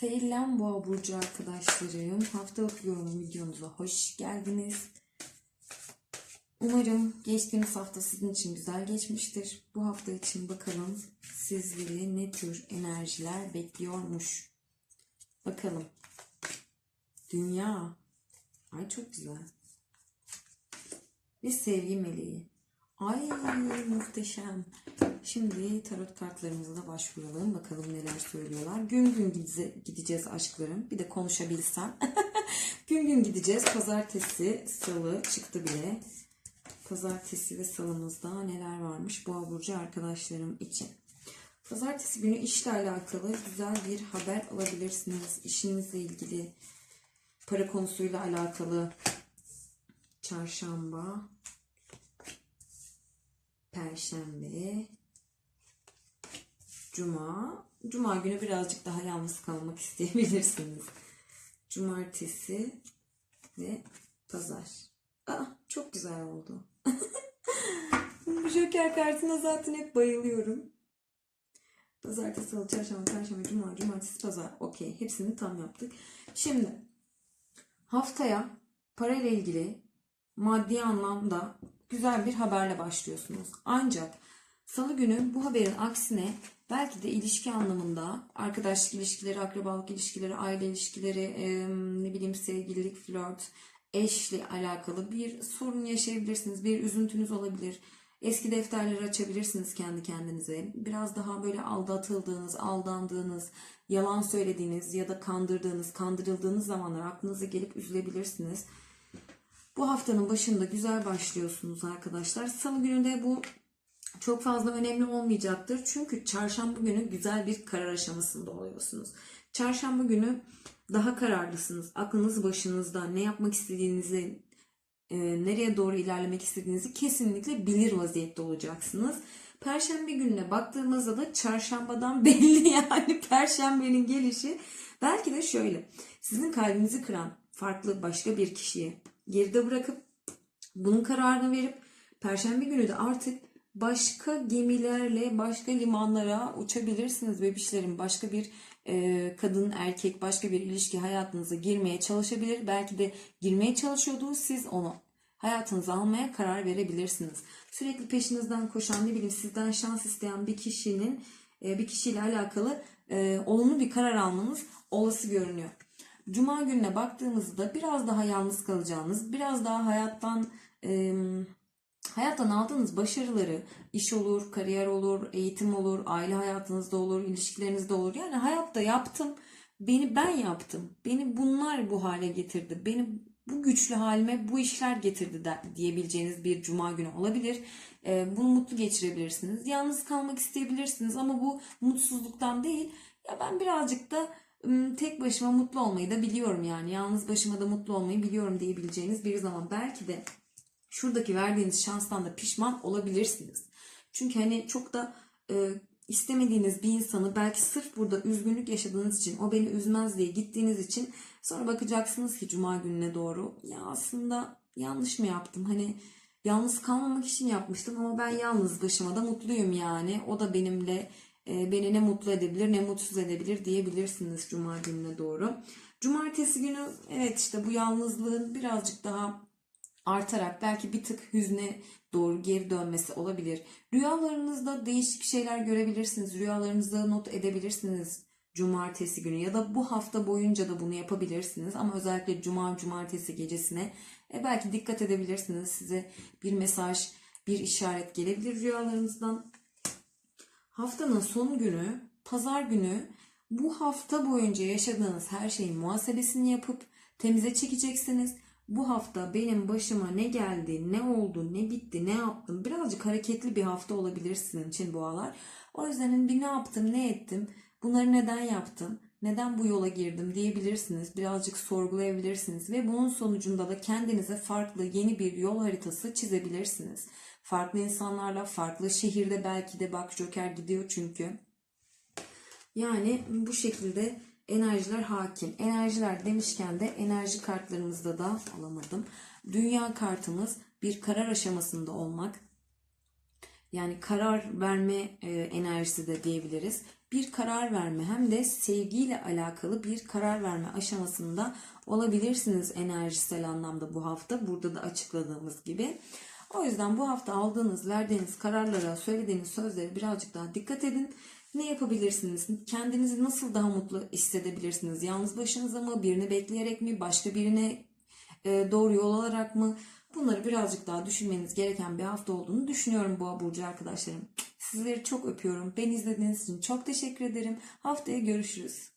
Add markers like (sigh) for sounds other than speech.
Selam Boğa Burcu arkadaşlarım. Haftalık yorum videomuza hoş geldiniz. Umarım geçtiğimiz hafta sizin için güzel geçmiştir. Bu hafta için bakalım sizleri ne tür enerjiler bekliyormuş. Bakalım. Dünya. Ay çok güzel. Ve sevgi meleği. Ay muhteşem. Şimdi tarot kartlarımıza da başvuralım. Bakalım neler söylüyorlar. Gün gün gideceğiz aşklarım. Bir de konuşabilsem. (laughs) gün gün gideceğiz. Pazartesi, salı çıktı bile. Pazartesi ve salımızda neler varmış Boğa Burcu arkadaşlarım için. Pazartesi günü işle alakalı güzel bir haber alabilirsiniz. İşinizle ilgili, para konusuyla alakalı. Çarşamba, Perşembe, Cuma. Cuma günü birazcık daha yalnız kalmak (laughs) isteyebilirsiniz. Cumartesi ve Pazar. Aa, çok güzel oldu. (laughs) Bu Joker kartına zaten hep bayılıyorum. Pazartesi, Salı, Çarşamba, Perşembe, Cuma, Cumartesi, Pazar. Okey. Hepsini tam yaptık. Şimdi haftaya parayla ilgili maddi anlamda güzel bir haberle başlıyorsunuz. Ancak salı günü bu haberin aksine belki de ilişki anlamında arkadaşlık ilişkileri, akrabalık ilişkileri, aile ilişkileri, e, ne bileyim sevgililik, flört, eşle alakalı bir sorun yaşayabilirsiniz. Bir üzüntünüz olabilir. Eski defterleri açabilirsiniz kendi kendinize. Biraz daha böyle aldatıldığınız, aldandığınız, yalan söylediğiniz ya da kandırdığınız, kandırıldığınız zamanlar aklınıza gelip üzülebilirsiniz. Bu haftanın başında güzel başlıyorsunuz arkadaşlar. Salı günü de bu çok fazla önemli olmayacaktır. Çünkü çarşamba günü güzel bir karar aşamasında oluyorsunuz. Çarşamba günü daha kararlısınız. Aklınız başınızda. Ne yapmak istediğinizi, e, nereye doğru ilerlemek istediğinizi kesinlikle bilir vaziyette olacaksınız. Perşembe gününe baktığımızda da çarşambadan (laughs) belli yani perşembenin gelişi. Belki de şöyle sizin kalbinizi kıran farklı başka bir kişiyi geride bırakıp bunun kararını verip perşembe günü de artık başka gemilerle başka limanlara uçabilirsiniz bebişlerim. Başka bir e, kadın erkek başka bir ilişki hayatınıza girmeye çalışabilir. Belki de girmeye çalışıyordu siz onu hayatınıza almaya karar verebilirsiniz. Sürekli peşinizden koşan ne bileyim sizden şans isteyen bir kişinin e, bir kişiyle alakalı e, olumlu bir karar almanız olası görünüyor. Cuma gününe baktığımızda biraz daha yalnız kalacağınız, biraz daha hayattan e, hayattan aldığınız başarıları, iş olur, kariyer olur, eğitim olur, aile hayatınızda olur, ilişkilerinizde olur. Yani hayatta yaptım, beni ben yaptım, beni bunlar bu hale getirdi, beni bu güçlü halime bu işler getirdi de, diyebileceğiniz bir cuma günü olabilir. E, bunu mutlu geçirebilirsiniz. Yalnız kalmak isteyebilirsiniz ama bu mutsuzluktan değil. Ya ben birazcık da tek başıma mutlu olmayı da biliyorum yani. Yalnız başıma da mutlu olmayı biliyorum diyebileceğiniz bir zaman. Belki de şuradaki verdiğiniz şanstan da pişman olabilirsiniz. Çünkü hani çok da e, istemediğiniz bir insanı belki sırf burada üzgünlük yaşadığınız için o beni üzmez diye gittiğiniz için sonra bakacaksınız ki cuma gününe doğru ya aslında yanlış mı yaptım hani yalnız kalmamak için yapmıştım ama ben yalnız başıma da mutluyum yani o da benimle beni ne mutlu edebilir ne mutsuz edebilir diyebilirsiniz cuma gününe doğru. Cumartesi günü evet işte bu yalnızlığın birazcık daha artarak belki bir tık hüzne doğru geri dönmesi olabilir. Rüyalarınızda değişik şeyler görebilirsiniz. Rüyalarınızda not edebilirsiniz cumartesi günü ya da bu hafta boyunca da bunu yapabilirsiniz ama özellikle cuma cumartesi gecesine e, belki dikkat edebilirsiniz. Size bir mesaj, bir işaret gelebilir rüyalarınızdan. Haftanın son günü, pazar günü bu hafta boyunca yaşadığınız her şeyin muhasebesini yapıp temize çekeceksiniz. Bu hafta benim başıma ne geldi, ne oldu, ne bitti, ne yaptım. Birazcık hareketli bir hafta olabilir sizin için boğalar. O yüzden hani bir ne yaptım, ne ettim, bunları neden yaptım, neden bu yola girdim diyebilirsiniz. Birazcık sorgulayabilirsiniz ve bunun sonucunda da kendinize farklı yeni bir yol haritası çizebilirsiniz. Farklı insanlarla, farklı şehirde belki de bak Joker gidiyor çünkü. Yani bu şekilde enerjiler hakim. Enerjiler demişken de enerji kartlarımızda da alamadım. Dünya kartımız bir karar aşamasında olmak. Yani karar verme e, enerjisi de diyebiliriz. Bir karar verme hem de sevgiyle alakalı bir karar verme aşamasında olabilirsiniz enerjisel anlamda bu hafta. Burada da açıkladığımız gibi. O yüzden bu hafta aldığınız, verdiğiniz kararlara, söylediğiniz sözlere birazcık daha dikkat edin. Ne yapabilirsiniz? Kendinizi nasıl daha mutlu hissedebilirsiniz? Yalnız başınıza mı? Birini bekleyerek mi? Başka birine e, doğru yol alarak mı? Bunları birazcık daha düşünmeniz gereken bir hafta olduğunu düşünüyorum bu Burcu arkadaşlarım. Sizleri çok öpüyorum. Beni izlediğiniz için çok teşekkür ederim. Haftaya görüşürüz.